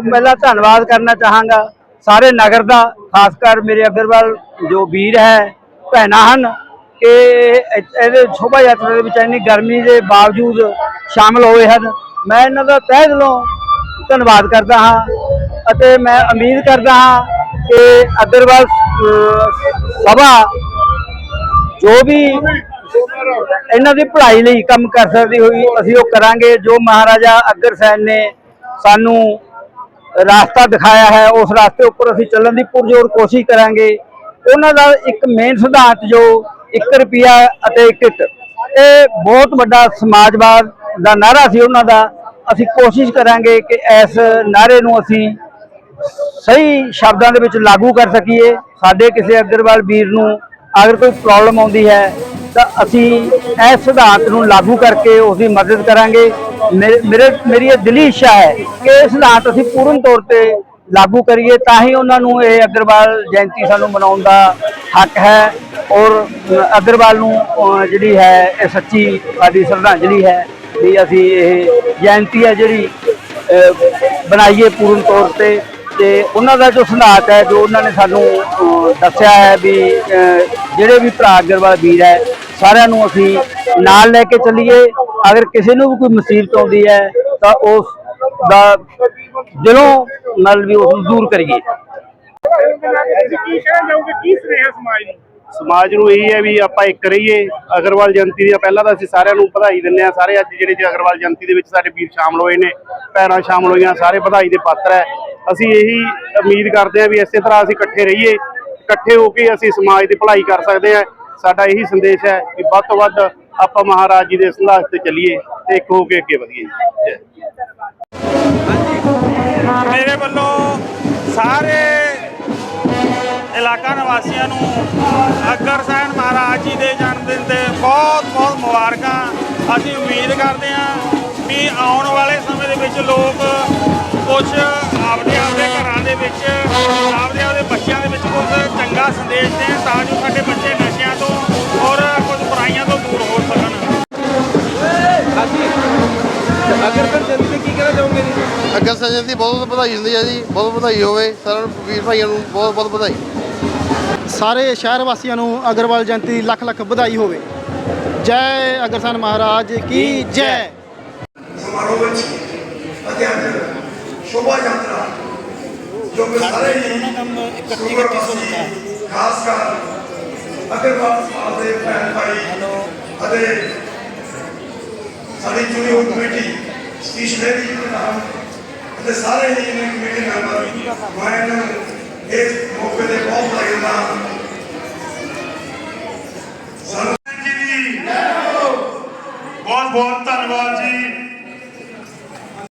ਪਹਿਲਾਂ ਧੰਨਵਾਦ ਕਰਨਾ ਚਾਹਾਂਗਾ ਸਾਰੇ ਨਗਰ ਦਾ, ਖਾਸ ਕਰ ਮੇਰੇ ਅਗਰਵਾਲ ਜੋ ਵੀਰ ਹੈ, ਭੈਣਾਂ ਹਨ, ਕਿ ਇਹਦੇ ਸ਼ੋਭਾ ਯਾਤਰਾ ਦੇ ਵਿੱਚ ਇੰਨੀ ਗਰਮੀ ਦੇ ਬਾਵਜੂਦ ਸ਼ਾਮਲ ਹੋਏ ਹਨ। ਮੈਂ ਇਹਨਾਂ ਦਾ ਤਹਿ ਦਿਲੋਂ ਧੰਨਵਾਦ ਕਰਦਾ ਹਾਂ ਅਤੇ ਮੈਂ ਉਮੀਦ ਕਰਦਾ ਹਾਂ ਕਿ ਅਗਰਵਾਲ ਸਭਾ ਜੋ ਵੀ ਇਹਨਾਂ ਦੀ ਪੜ੍ਹਾਈ ਲਈ ਕੰਮ ਕਰ ਸਕਦੀ ਹੋਈ ਅਸੀਂ ਉਹ ਕਰਾਂਗੇ। ਜੋ ਮਹਾਰਾਜਾ ਅਗਰ ਸੈਨ ਨੇ ਸਾਨੂੰ ਰਾਸਤਾ ਦਿਖਾਇਆ ਹੈ, ਉਸ ਰਾਸਤੇ ਉੱਪਰ ਅਸੀਂ ਚੱਲਣ ਦੀ ਪੁਰਜੋਰ ਕੋਸ਼ਿਸ਼ ਕਰਾਂਗੇ। ਉਹਨਾਂ ਦਾ ਇੱਕ ਮੇਨ ਸਿਧਾਂਤ ਜੋ 1 ਰੁਪਿਆ ਅਤੇ 1 ਇੱਟ, ਇਹ ਬਹੁਤ ਵੱਡਾ ਸਮਾਜਵਾਦ ਦਾ ਨਾਰਾ ਸੀ ਉਹਨਾਂ ਦਾ। ਅਸੀਂ ਕੋਸ਼ਿਸ਼ ਕਰਾਂਗੇ ਕਿ ਇਸ ਨਾਰੇ ਨੂੰ ਅਸੀਂ ਸਹੀ ਸ਼ਬਦਾਂ ਦੇ ਵਿੱਚ ਲਾਗੂ ਕਰ ਸਕੀਏ। ਸਾਡੇ ਕਿਸੇ ਅਗਰਵਾਲ ਵੀਰ ਨੂੰ ਅਗਰ ਕੋਈ ਪ੍ਰੋਬਲਮ ਆਉਂਦੀ ਹੈ, ਤਾਂ ਅਸੀਂ ਇਸ ਸਿਧਾਂਤ ਨੂੰ ਲਾਗੂ ਕਰਕੇ ਉਸ ਦੀ ਮਦਦ ਕਰਾਂਗੇ। ਮੇਰੇ ਮੇਰੇ- ਮੇਰੀ ਇਹ ਦਿਲੀ ਇੱਛਾ ਹੈ ਕਿ ਇਹ ਸਿਧਾਂਤ ਅਸੀਂ ਪੂਰਨ ਤੌਰ ਤੇ ਲਾਗੂ ਕਰੀਏ ਤਾਂ ਹੀ ਉਹਨਾਂ ਨੂੰ ਇਹ ਅਗਰਵਾਲ ਜਯੰਤੀ ਸਾਨੂੰ ਮਨਾਉਣ ਦਾ ਹੱਕ ਹੈ ਔਰ ਅਗਰਵਾਲ ਨੂੰ ਜਿਹੜੀ ਹੈ, ਇਹ ਸੱਚੀ ਸਾਡੀ ਸ਼ਰਧਾਂਜਲੀ ਹੈ ਵੀ ਅਸੀਂ ਇਹ ਜਯੰਤੀ ਹੈ ਜਿਹੜੀ ਬਣਾਈਏ ਪੂਰਨ ਤੌਰ ਤੇ ਤੇ ਉਹਨਾਂ ਦਾ ਜੋ ਸਿਧਾਂਤ ਹੈ ਜੋ ਉਹਨਾਂ ਨੇ ਸਾਨੂੰ ਦੱਸਿਆ ਹੈ ਵੀ ਜਿਹੜੇ ਵੀ ਭਰਾ ਅਗਰਵਾਲ ਵੀਰ ਹੈ ਸਾਰਿਆਂ ਨੂੰ ਅਸੀਂ ਨਾਲ ਲੈ ਕੇ ਚੱਲੀਏ। ਅਗਰ ਕਿਸੇ ਨੂੰ ਵੀ ਕੋਈ ਮੁਸੀਬਤ ਆਉਂਦੀ ਹੈ, ਤਾਂ ਉਸ ਦਾ ਦਿਲੋਂ ਨਾਲ ਵੀ ਉਸ ਨੂੰ ਦੂਰ ਕਰੀਏ। ਸਮਾਜ ਨੂੰ ਸਮਾਜ ਇਹੀ ਹੈ ਵੀ ਆਪਾਂ ਇੱਕ ਰਹੀਏ। ਅਗਰਵਾਲ ਜਯੰਤੀ ਦੀਆਂ ਪਹਿਲਾਂ ਤਾਂ ਅਸੀਂ ਸਾਰਿਆਂ ਨੂੰ ਵਧਾਈ ਦਿੰਦੇ ਆ ਸਾਰੇ ਅੱਜ ਜਿਹੜੇ ਅਗਰਵਾਲ ਜਯੰਤੀ ਦੇ ਵਿੱਚ ਸਾਡੇ ਵੀਰ ਸ਼ਾਮਲ ਹੋਏ ਨੇ, ਭੈਣਾਂ ਸ਼ਾਮਲ ਹੋਈਆਂ, ਸਾਰੇ ਵਧਾਈ ਦੇ ਪਾਤਰ ਹੈ। ਅਸੀਂ ਇਹੀ ਉਮੀਦ ਕਰਦੇ ਹਾਂ ਵੀ ਇਸੇ ਤਰ੍ਹਾਂ ਅਸੀਂ ਇਕੱਠੇ ਰਹੀਏ। ਇਕੱਠੇ ਹੋ ਕੇ ਅਸੀਂ ਸਮਾਜ ਦੀ ਭਲਾਈ ਕਰ ਸਕਦੇ ਹਾਂ। ਸਾਡਾ ਇਹੀ ਸੰਦੇਸ਼ ਹੈ ਕਿ ਵੱਧ ਤੋਂ ਵੱਧ ਆਪਾਂ ਮਹਾਰਾਜ ਜੀ ਦੇ ਸੰਦਾਸ ਤੇ ਚੱਲੀਏ ਤੇ ਇੱਕ ਹੋ ਕੇ ਅੱਗੇ ਵਧੀਏ। ਮੇਰੇ ਵੱਲੋਂ ਸਾਰੇ ਇਲਾਕਾ ਨਿਵਾਸੀਆਂ ਨੂੰ ਅਗਰ ਸੈਨ ਮਹਾਰਾਜ ਜੀ ਦੇ ਜਨਮ ਦਿਨ ਤੇ ਬਹੁਤ ਬਹੁਤ ਮੁਬਾਰਕਾਂ। ਅਸੀਂ ਉਮੀਦ ਕਰਦੇ ਹਾਂ ਵੀ ਆਉਣ ਵਾਲੇ ਸਮੇਂ ਦੇ ਵਿੱਚ ਲੋਕ ਕੁਝ ਆਪਦੇ ਆਪਦੇ ਘਰਾਂ ਦੇ ਵਿੱਚ ਆਪਦੇ ਅਗਰ ਸਜਨ ਦੀ ਬਹੁਤ ਬਹੁਤ ਵਧਾਈ ਹੁੰਦੀ ਹੈ ਜੀ ਬਹੁਤ ਵਧਾਈ ਹੋਵੇ ਸਾਰਿਆਂ ਨੂੰ ਵੀਰ ਭਾਈਆਂ ਨੂੰ ਬਹੁਤ ਬਹੁਤ ਵਧਾਈ। ਸਾਰੇ ਸ਼ਹਿਰ ਵਾਸੀਆਂ ਨੂੰ ਅਗਰਵਾਲ ਜਯੰਤੀ ਦੀ ਲੱਖ ਲੱਖ ਵਧਾਈ ਹੋਵੇ। ਜੈ ਅਗਰਸੈਨ ਮਹਾਰਾਜ ਕੀ ਜੈ। ਸਮਾਰੋਹ ਵਿੱਚ ਸ਼ੋਭਾ ਯਾਤਰਾ ਜੋ ਕਿ ਸਾਰੇ ਹੀ ਇਕੱਠੀ ਇਕੱਠੀ ਖਾਸ ਕਰ ਅਗਰਵਾਲ ਸਮਾਜ ਦੇ ਭੈਣ ਭਾਈ ਅਤੇ ਸਾਡੀ ਚੁਣੀ ਹੋਈ ਕਮੇਟੀ ਸਤੀਸ਼ ਬੇਦੀ ਜੀ। ਦੇ ਨਾਮ ਤੇ ਸਾਰੇ ਹੀ ਨੇ ਕਮੇਟੀ ਮੈਂਬਰ ਮੈਂ ਇਹਨਾਂ ਨੂੰ ਇਸ ਮੌਕੇ ਤੇ ਬਹੁਤ ਵਧਾਈ ਦਿੰਦਾ ਬਹੁਤ ਬਹੁਤ